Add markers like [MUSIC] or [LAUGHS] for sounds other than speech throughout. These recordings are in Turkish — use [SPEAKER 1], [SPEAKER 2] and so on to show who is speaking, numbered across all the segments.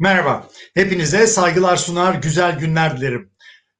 [SPEAKER 1] Merhaba, hepinize saygılar sunar, güzel günler dilerim.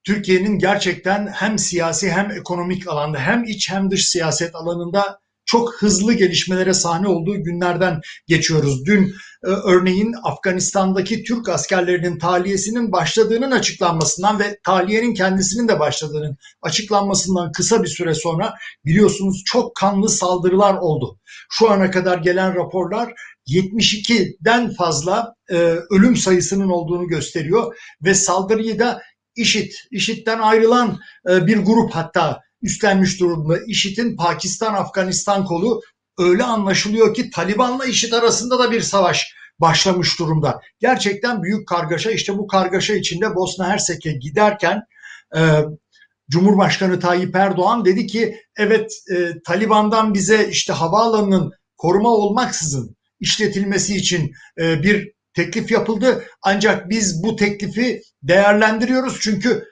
[SPEAKER 1] Türkiye'nin gerçekten hem siyasi hem ekonomik alanda hem iç hem dış siyaset alanında çok hızlı gelişmelere sahne olduğu günlerden geçiyoruz. Dün e, örneğin Afganistan'daki Türk askerlerinin tahliyesinin başladığının açıklanmasından ve tahliyenin kendisinin de başladığının açıklanmasından kısa bir süre sonra biliyorsunuz çok kanlı saldırılar oldu. Şu ana kadar gelen raporlar 72'den fazla e, ölüm sayısının olduğunu gösteriyor ve saldırıyı da IŞİD, IŞİD'den ayrılan e, bir grup hatta üstlenmiş durumda. IŞİD'in Pakistan-Afganistan kolu öyle anlaşılıyor ki Taliban'la IŞİD arasında da bir savaş başlamış durumda. Gerçekten büyük kargaşa. İşte bu kargaşa içinde Bosna Hersek'e giderken e, Cumhurbaşkanı Tayyip Erdoğan dedi ki evet e, Taliban'dan bize işte havaalanının koruma olmaksızın işletilmesi için e, bir teklif yapıldı. Ancak biz bu teklifi değerlendiriyoruz çünkü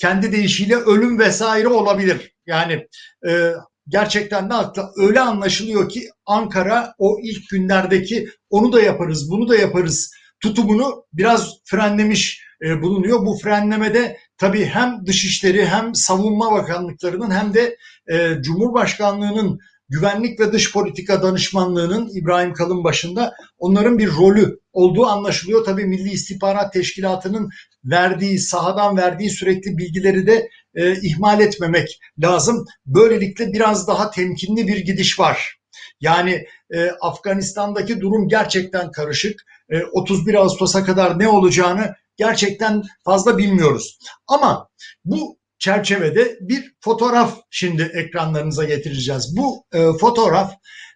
[SPEAKER 1] kendi deyişiyle ölüm vesaire olabilir. Yani e, gerçekten de hatta öyle anlaşılıyor ki Ankara o ilk günlerdeki onu da yaparız, bunu da yaparız tutumunu biraz frenlemiş e, bulunuyor. Bu frenlemede tabii hem Dışişleri hem Savunma Bakanlıklarının hem de e, Cumhurbaşkanlığının Güvenlik ve Dış Politika Danışmanlığı'nın İbrahim Kalın başında onların bir rolü olduğu anlaşılıyor. Tabii Milli İstihbarat Teşkilatı'nın verdiği, sahadan verdiği sürekli bilgileri de e, ihmal etmemek lazım. Böylelikle biraz daha temkinli bir gidiş var. Yani e, Afganistan'daki durum gerçekten karışık. E, 31 Ağustos'a kadar ne olacağını gerçekten fazla bilmiyoruz. Ama bu çerçevede bir fotoğraf şimdi ekranlarınıza getireceğiz. Bu e, fotoğraf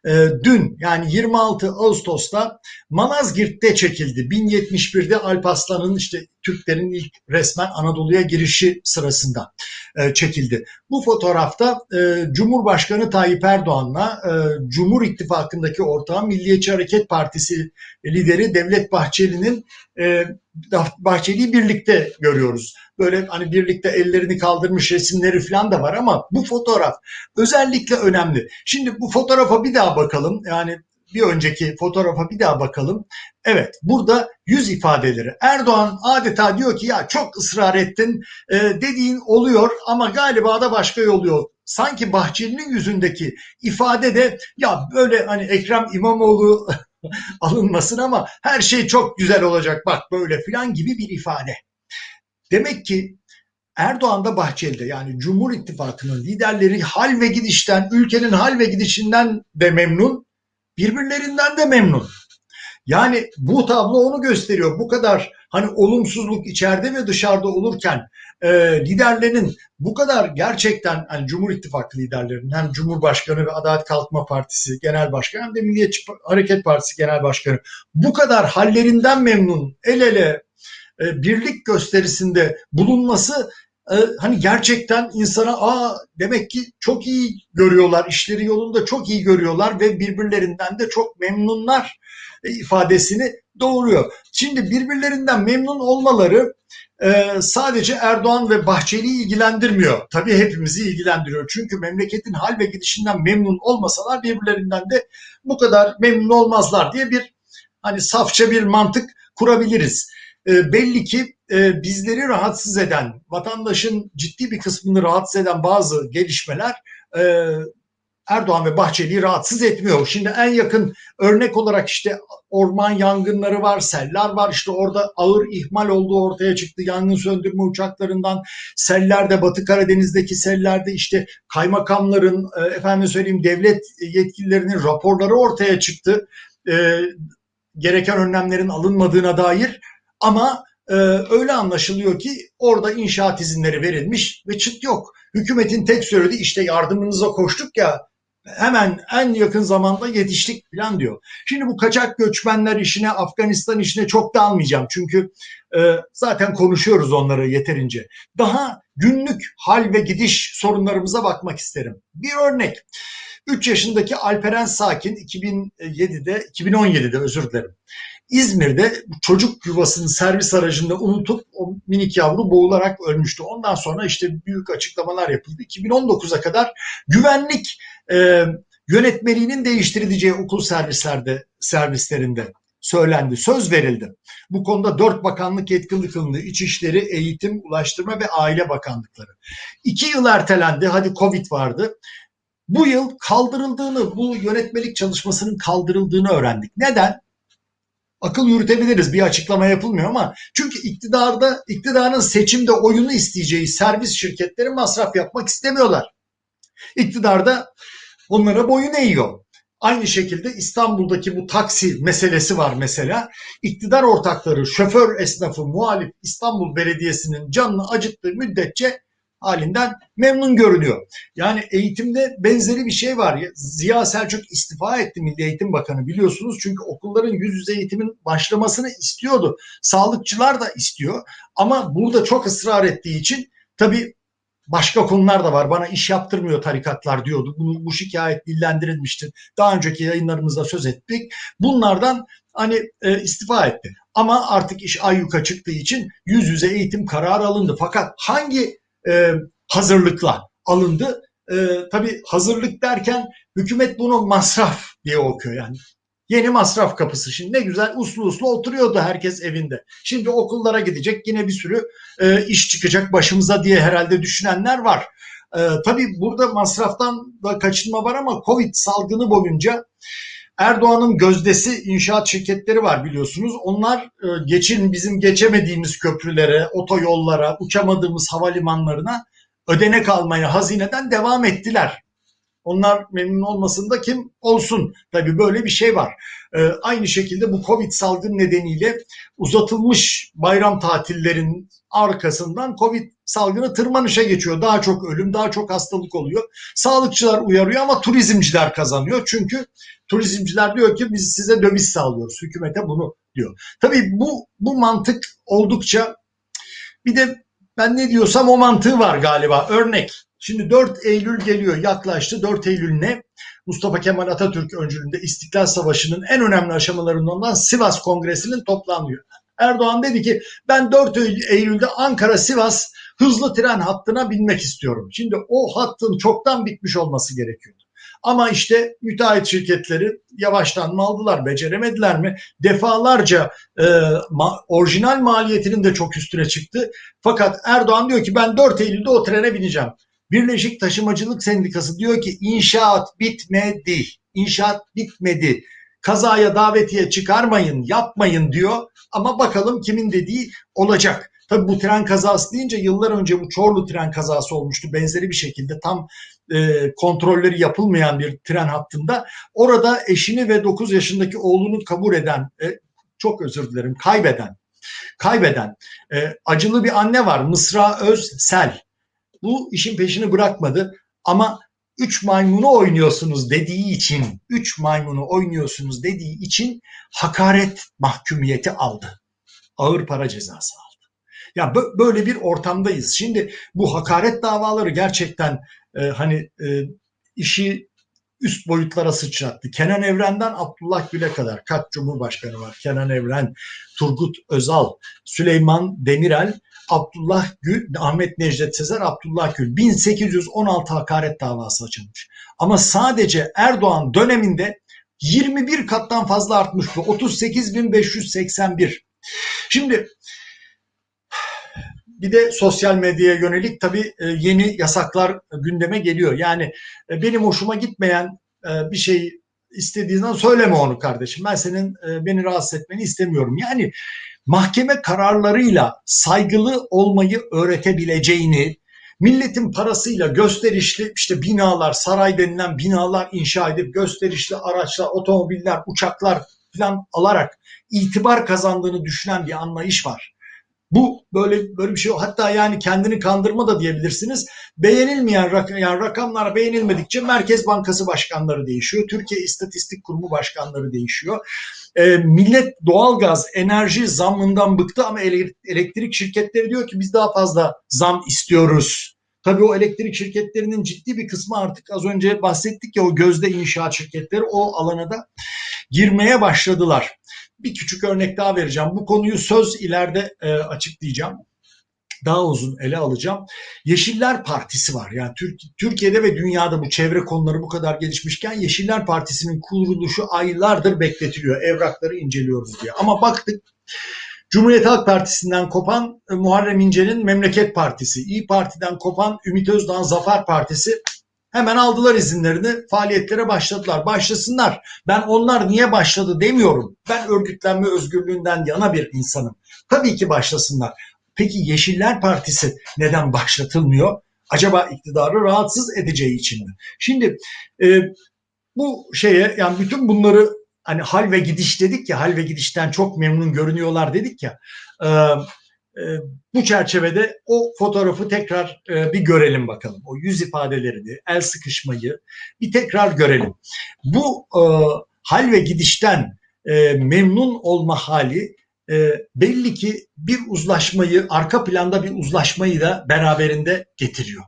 [SPEAKER 1] e, dün yani 26 Ağustos'ta Malazgirt'te çekildi. 1071'de Alparslan'ın işte Türklerin ilk resmen Anadolu'ya girişi sırasında e, çekildi. Bu fotoğrafta e, Cumhurbaşkanı Tayyip Erdoğan'la e, Cumhur İttifakı'ndaki ortağı Milliyetçi Hareket Partisi lideri Devlet Bahçeli'nin e, Bahçeli'yi birlikte görüyoruz. Böyle hani birlikte ellerini kaldırmış resimleri falan da var ama bu fotoğraf özellikle önemli. Şimdi bu fotoğrafa bir daha bakalım. Yani bir önceki fotoğrafa bir daha bakalım. Evet burada yüz ifadeleri. Erdoğan adeta diyor ki ya çok ısrar ettin e, dediğin oluyor ama galiba da başka yol yok. Sanki Bahçeli'nin yüzündeki ifade de ya böyle hani Ekrem İmamoğlu [LAUGHS] alınmasın ama her şey çok güzel olacak bak böyle filan gibi bir ifade. Demek ki Erdoğan da Bahçeli'de yani Cumhur İttifakı'nın liderleri hal ve gidişten, ülkenin hal ve gidişinden de memnun, birbirlerinden de memnun. Yani bu tablo onu gösteriyor. Bu kadar hani olumsuzluk içeride ve dışarıda olurken e, liderlerin bu kadar gerçekten hani Cumhur İttifakı liderlerinin hem Cumhurbaşkanı ve Adalet Kalkınma Partisi Genel Başkanı hem de Milliyetçi Hareket Partisi Genel Başkanı bu kadar hallerinden memnun el ele e, birlik gösterisinde bulunması e, hani gerçekten insana aa demek ki çok iyi görüyorlar, işleri yolunda çok iyi görüyorlar ve birbirlerinden de çok memnunlar ifadesini doğuruyor. Şimdi birbirlerinden memnun olmaları sadece Erdoğan ve Bahçeli'yi ilgilendirmiyor. Tabii hepimizi ilgilendiriyor. Çünkü memleketin hal ve gidişinden memnun olmasalar birbirlerinden de bu kadar memnun olmazlar diye bir hani safça bir mantık kurabiliriz e, belli ki e, bizleri rahatsız eden, vatandaşın ciddi bir kısmını rahatsız eden bazı gelişmeler e, Erdoğan ve Bahçeli'yi rahatsız etmiyor. Şimdi en yakın örnek olarak işte orman yangınları var, seller var. İşte orada ağır ihmal olduğu ortaya çıktı. Yangın söndürme uçaklarından sellerde, Batı Karadeniz'deki sellerde işte kaymakamların, e, efendim söyleyeyim devlet yetkililerinin raporları ortaya çıktı. E, gereken önlemlerin alınmadığına dair ama e, öyle anlaşılıyor ki orada inşaat izinleri verilmiş ve çıt yok. Hükümetin tek söylediği işte yardımınıza koştuk ya hemen en yakın zamanda yetiştik falan diyor. Şimdi bu kaçak göçmenler işine, Afganistan işine çok da almayacağım. Çünkü e, zaten konuşuyoruz onları yeterince. Daha günlük hal ve gidiş sorunlarımıza bakmak isterim. Bir örnek. 3 yaşındaki Alperen Sakin 2007'de 2017'de özür dilerim. İzmir'de çocuk yuvasının servis aracında unutup o minik yavru boğularak ölmüştü. Ondan sonra işte büyük açıklamalar yapıldı. 2019'a kadar güvenlik e, yönetmeliğinin değiştirileceği okul servislerde servislerinde söylendi, söz verildi. Bu konuda dört bakanlık yetkili kılındı. İçişleri, Eğitim, Ulaştırma ve Aile Bakanlıkları. İki yıl ertelendi. Hadi Covid vardı. Bu yıl kaldırıldığını, bu yönetmelik çalışmasının kaldırıldığını öğrendik. Neden? Akıl yürütebiliriz. Bir açıklama yapılmıyor ama çünkü iktidarda iktidarın seçimde oyunu isteyeceği servis şirketleri masraf yapmak istemiyorlar. İktidarda onlara boyun eğiyor. Aynı şekilde İstanbul'daki bu taksi meselesi var mesela. İktidar ortakları, şoför esnafı, muhalif İstanbul Belediyesi'nin canını acıttığı müddetçe halinden memnun görünüyor. Yani eğitimde benzeri bir şey var. Ziya Selçuk istifa etti Milli Eğitim Bakanı biliyorsunuz. Çünkü okulların yüz yüze eğitimin başlamasını istiyordu. Sağlıkçılar da istiyor. Ama burada çok ısrar ettiği için tabii başka konular da var. Bana iş yaptırmıyor tarikatlar diyordu. Bu, bu şikayet dillendirilmiştir. Daha önceki yayınlarımızda söz ettik. Bunlardan hani e, istifa etti. Ama artık iş ayyuka çıktığı için yüz yüze eğitim kararı alındı. Fakat hangi e, hazırlıkla alındı? E, tabii hazırlık derken hükümet bunu masraf diye okuyor yani. Yeni masraf kapısı. Şimdi ne güzel uslu uslu oturuyordu herkes evinde. Şimdi okullara gidecek yine bir sürü e, iş çıkacak başımıza diye herhalde düşünenler var. E, tabii burada masraftan da kaçınma var ama Covid salgını boyunca Erdoğan'ın gözdesi inşaat şirketleri var biliyorsunuz. Onlar e, geçin bizim geçemediğimiz köprülere, otoyollara, uçamadığımız havalimanlarına ödenek almaya hazineden devam ettiler. Onlar memnun olmasında kim olsun. Tabii böyle bir şey var. Ee, aynı şekilde bu Covid salgın nedeniyle uzatılmış bayram tatillerin arkasından Covid salgını tırmanışa geçiyor. Daha çok ölüm, daha çok hastalık oluyor. Sağlıkçılar uyarıyor ama turizmciler kazanıyor. Çünkü turizmciler diyor ki biz size döviz sağlıyoruz. Hükümete bunu diyor. Tabii bu bu mantık oldukça bir de ben ne diyorsam o mantığı var galiba. Örnek Şimdi 4 Eylül geliyor yaklaştı. 4 Eylül ne? Mustafa Kemal Atatürk öncülüğünde İstiklal Savaşı'nın en önemli aşamalarından Sivas Kongresi'nin toplanıyor. Erdoğan dedi ki ben 4 Eylül'de Ankara-Sivas hızlı tren hattına binmek istiyorum. Şimdi o hattın çoktan bitmiş olması gerekiyordu. Ama işte müteahhit şirketleri yavaştan mı aldılar, beceremediler mi? Defalarca e, ma, orijinal maliyetinin de çok üstüne çıktı. Fakat Erdoğan diyor ki ben 4 Eylül'de o trene bineceğim. Birleşik Taşımacılık Sendikası diyor ki inşaat bitmedi. İnşaat bitmedi. Kazaya davetiye çıkarmayın, yapmayın diyor. Ama bakalım kimin dediği olacak. Tabii bu tren kazası deyince yıllar önce bu Çorlu tren kazası olmuştu. Benzeri bir şekilde tam e, kontrolleri yapılmayan bir tren hattında. Orada eşini ve 9 yaşındaki oğlunu kabul eden, e, çok özür dilerim, kaybeden, kaybeden e, acılı bir anne var Mısra Özsel bu işin peşini bırakmadı ama üç maymunu oynuyorsunuz dediği için, üç maymunu oynuyorsunuz dediği için hakaret mahkumiyeti aldı. Ağır para cezası aldı. Ya böyle bir ortamdayız. Şimdi bu hakaret davaları gerçekten e, hani e, işi üst boyutlara sıçrattı. Kenan Evren'den Abdullah Gül'e kadar kaç cumhurbaşkanı var? Kenan Evren, Turgut Özal, Süleyman Demirel Abdullah Gül, Ahmet Necdet Sezer, Abdullah Gül 1816 hakaret davası açılmış. Ama sadece Erdoğan döneminde 21 kattan fazla artmış bu. 38.581. Şimdi bir de sosyal medyaya yönelik tabii e, yeni yasaklar gündeme geliyor. Yani e, benim hoşuma gitmeyen e, bir şey istediğinden söyleme onu kardeşim. Ben senin beni rahatsız etmeni istemiyorum. Yani mahkeme kararlarıyla saygılı olmayı öğretebileceğini, milletin parasıyla gösterişli işte binalar, saray denilen binalar inşa edip gösterişli araçlar, otomobiller, uçaklar falan alarak itibar kazandığını düşünen bir anlayış var. Bu böyle böyle bir şey hatta yani kendini kandırma da diyebilirsiniz. Beğenilmeyen rak yani rakamlar beğenilmedikçe Merkez Bankası başkanları değişiyor. Türkiye İstatistik Kurumu başkanları değişiyor. E, millet doğalgaz, enerji zammından bıktı ama elektrik şirketleri diyor ki biz daha fazla zam istiyoruz. Tabii o elektrik şirketlerinin ciddi bir kısmı artık az önce bahsettik ya o gözde inşaat şirketleri o alana da girmeye başladılar. Bir küçük örnek daha vereceğim. Bu konuyu söz ileride e, açıklayacağım. daha uzun ele alacağım. Yeşiller Partisi var. Yani Türk, Türkiye'de ve dünyada bu çevre konuları bu kadar gelişmişken Yeşiller Partisi'nin kuruluşu aylardır bekletiliyor. Evrakları inceliyoruz diye. Ama baktık Cumhuriyet Halk Partisi'nden kopan e, Muharrem İnce'nin Memleket Partisi, İyi Parti'den kopan Ümit Özdağ'ın Zafer Partisi hemen aldılar izinlerini, faaliyetlere başladılar. Başlasınlar. Ben onlar niye başladı demiyorum. Ben örgütlenme özgürlüğünden yana bir insanım. Tabii ki başlasınlar. Peki Yeşiller Partisi neden başlatılmıyor? Acaba iktidarı rahatsız edeceği için mi? Şimdi e, bu şeye yani bütün bunları hani hal ve gidiş dedik ya hal ve gidişten çok memnun görünüyorlar dedik ya e, e, bu çerçevede o fotoğrafı tekrar e, bir görelim bakalım. O yüz ifadelerini, el sıkışmayı bir tekrar görelim. Bu e, hal ve gidişten e, memnun olma hali belli ki bir uzlaşmayı, arka planda bir uzlaşmayı da beraberinde getiriyor.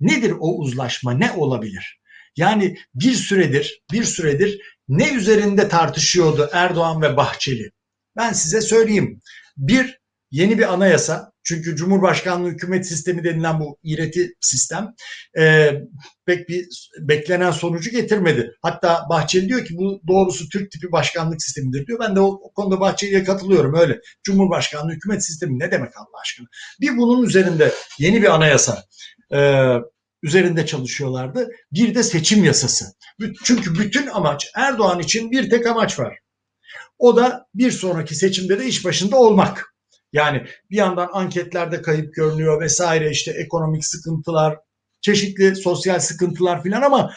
[SPEAKER 1] Nedir o uzlaşma? Ne olabilir? Yani bir süredir, bir süredir ne üzerinde tartışıyordu Erdoğan ve Bahçeli? Ben size söyleyeyim. Bir, yeni bir anayasa. Çünkü Cumhurbaşkanlığı hükümet sistemi denilen bu iğreti sistem e, pek bir beklenen sonucu getirmedi. Hatta Bahçeli diyor ki bu doğrusu Türk tipi başkanlık sistemidir diyor. Ben de o, o konuda Bahçeli'ye katılıyorum öyle. Cumhurbaşkanlığı hükümet sistemi ne demek Allah aşkına? Bir bunun üzerinde yeni bir anayasa e, üzerinde çalışıyorlardı. Bir de seçim yasası. Çünkü bütün amaç Erdoğan için bir tek amaç var. O da bir sonraki seçimde de iş başında olmak. Yani bir yandan anketlerde kayıp görünüyor vesaire işte ekonomik sıkıntılar, çeşitli sosyal sıkıntılar filan ama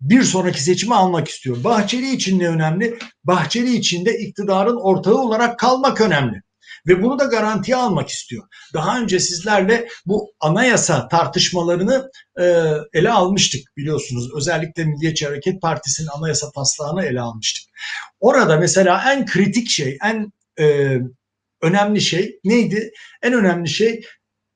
[SPEAKER 1] bir sonraki seçimi almak istiyor. Bahçeli için ne önemli? Bahçeli için de iktidarın ortağı olarak kalmak önemli ve bunu da garantiye almak istiyor. Daha önce sizlerle bu anayasa tartışmalarını e, ele almıştık biliyorsunuz. Özellikle Milliyetçi Hareket Partisi'nin anayasa taslağını ele almıştık. Orada mesela en kritik şey, en e, önemli şey neydi? En önemli şey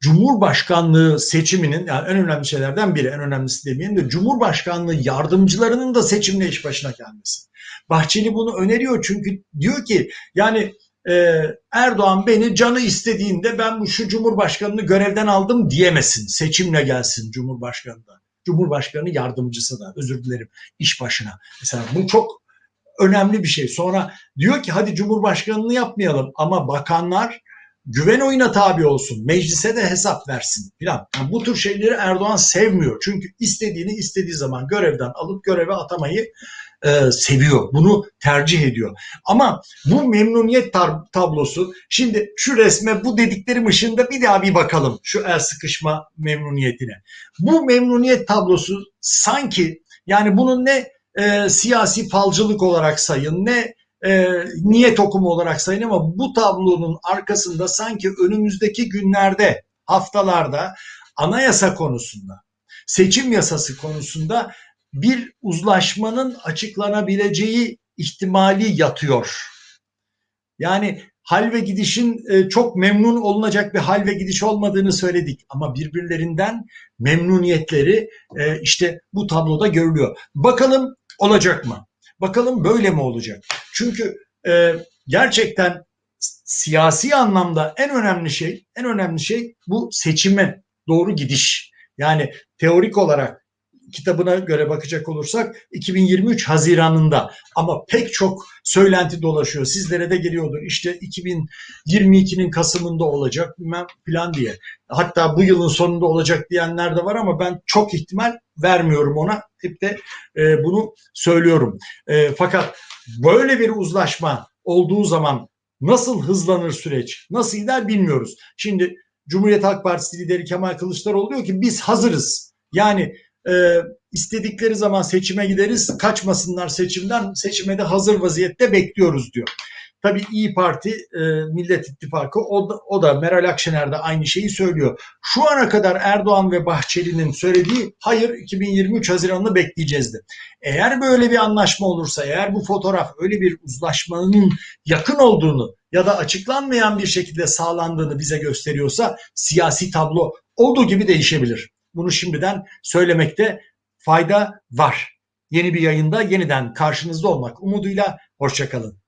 [SPEAKER 1] Cumhurbaşkanlığı seçiminin yani en önemli şeylerden biri, en önemlisi demeyelim de Cumhurbaşkanlığı yardımcılarının da seçimle iş başına gelmesi. Bahçeli bunu öneriyor çünkü diyor ki yani e, Erdoğan beni canı istediğinde ben bu şu Cumhurbaşkanını görevden aldım diyemesin. Seçimle gelsin Cumhurbaşkanı da. Cumhurbaşkanı yardımcısı da özür dilerim iş başına. Mesela bu çok önemli bir şey. Sonra diyor ki hadi Cumhurbaşkanını yapmayalım ama bakanlar güven oyuna tabi olsun. Meclise de hesap versin filan. Yani bu tür şeyleri Erdoğan sevmiyor. Çünkü istediğini istediği zaman görevden alıp göreve atamayı e, seviyor. Bunu tercih ediyor. Ama bu memnuniyet tab- tablosu şimdi şu resme bu dediklerim ışığında bir daha bir bakalım şu el sıkışma memnuniyetine. Bu memnuniyet tablosu sanki yani bunun ne e, siyasi falcılık olarak sayın ne e, niyet okumu olarak sayın ama bu tablonun arkasında sanki önümüzdeki günlerde haftalarda anayasa konusunda seçim yasası konusunda bir uzlaşmanın açıklanabileceği ihtimali yatıyor. Yani hal ve gidişin e, çok memnun olunacak bir hal ve gidiş olmadığını söyledik ama birbirlerinden memnuniyetleri e, işte bu tabloda görülüyor. Bakalım olacak mı? Bakalım böyle mi olacak? Çünkü e, gerçekten siyasi anlamda en önemli şey, en önemli şey bu seçime doğru gidiş. Yani teorik olarak kitabına göre bakacak olursak 2023 Haziran'ında ama pek çok söylenti dolaşıyor. Sizlere de geliyordur. İşte 2022'nin Kasım'ında olacak bilmem plan diye. Hatta bu yılın sonunda olacak diyenler de var ama ben çok ihtimal vermiyorum ona. Hep de e, bunu söylüyorum. E, fakat böyle bir uzlaşma olduğu zaman nasıl hızlanır süreç, nasıl gider bilmiyoruz. Şimdi Cumhuriyet Halk Partisi lideri Kemal Kılıçdaroğlu diyor ki biz hazırız. Yani e, istedikleri zaman seçime gideriz, kaçmasınlar seçimden, seçime de hazır vaziyette bekliyoruz diyor. Tabii İyi Parti, e, Millet İttifakı o da, o da Meral Akşener de aynı şeyi söylüyor. Şu ana kadar Erdoğan ve Bahçeli'nin söylediği hayır 2023 Haziran'ını bekleyeceğizdi. Eğer böyle bir anlaşma olursa, eğer bu fotoğraf öyle bir uzlaşmanın yakın olduğunu ya da açıklanmayan bir şekilde sağlandığını bize gösteriyorsa siyasi tablo olduğu gibi değişebilir. Bunu şimdiden söylemekte fayda var. Yeni bir yayında yeniden karşınızda olmak umuduyla hoşçakalın.